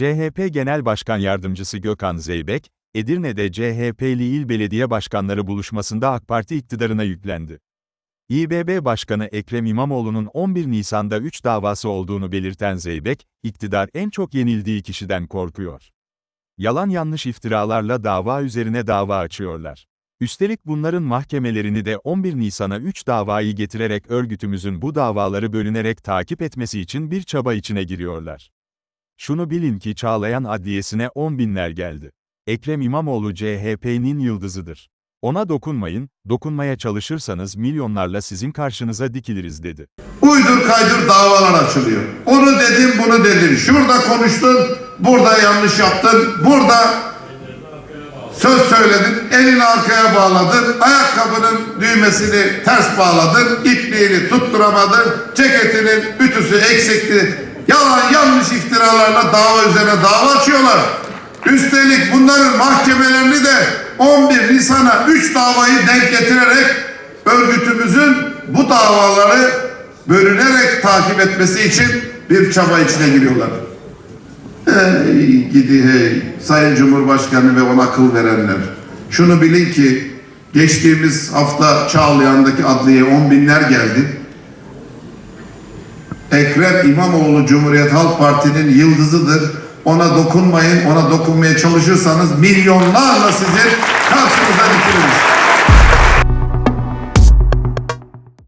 CHP Genel Başkan Yardımcısı Gökhan Zeybek, Edirne'de CHP'li il belediye başkanları buluşmasında AK Parti iktidarına yüklendi. İBB Başkanı Ekrem İmamoğlu'nun 11 Nisan'da 3 davası olduğunu belirten Zeybek, iktidar en çok yenildiği kişiden korkuyor. Yalan yanlış iftiralarla dava üzerine dava açıyorlar. Üstelik bunların mahkemelerini de 11 Nisan'a 3 davayı getirerek örgütümüzün bu davaları bölünerek takip etmesi için bir çaba içine giriyorlar. Şunu bilin ki Çağlayan Adliyesi'ne 10 binler geldi. Ekrem İmamoğlu CHP'nin yıldızıdır. Ona dokunmayın, dokunmaya çalışırsanız milyonlarla sizin karşınıza dikiliriz dedi. Uydur kaydır davalar açılıyor. Onu dedim bunu dedin. Şurada konuştun, burada yanlış yaptın, burada söz söyledin, elini arkaya bağladın, ayakkabının düğmesini ters bağladın, ipliğini tutturamadın, ceketinin ütüsü eksikti. Yalan yanlış iftiralarla dava üzerine dava açıyorlar. Üstelik bunların mahkemelerini de 11 Nisan'a 3 davayı denk getirerek örgütümüzün bu davaları bölünerek takip etmesi için bir çaba içine giriyorlar. Hey gidi hey Sayın Cumhurbaşkanı ve ona akıl verenler. Şunu bilin ki geçtiğimiz hafta Çağlayan'daki adliyeye on binler geldi. Ekrem İmamoğlu Cumhuriyet Halk Parti'nin yıldızıdır. Ona dokunmayın, ona dokunmaya çalışırsanız milyonlarla sizin karşınıza dikiliriz.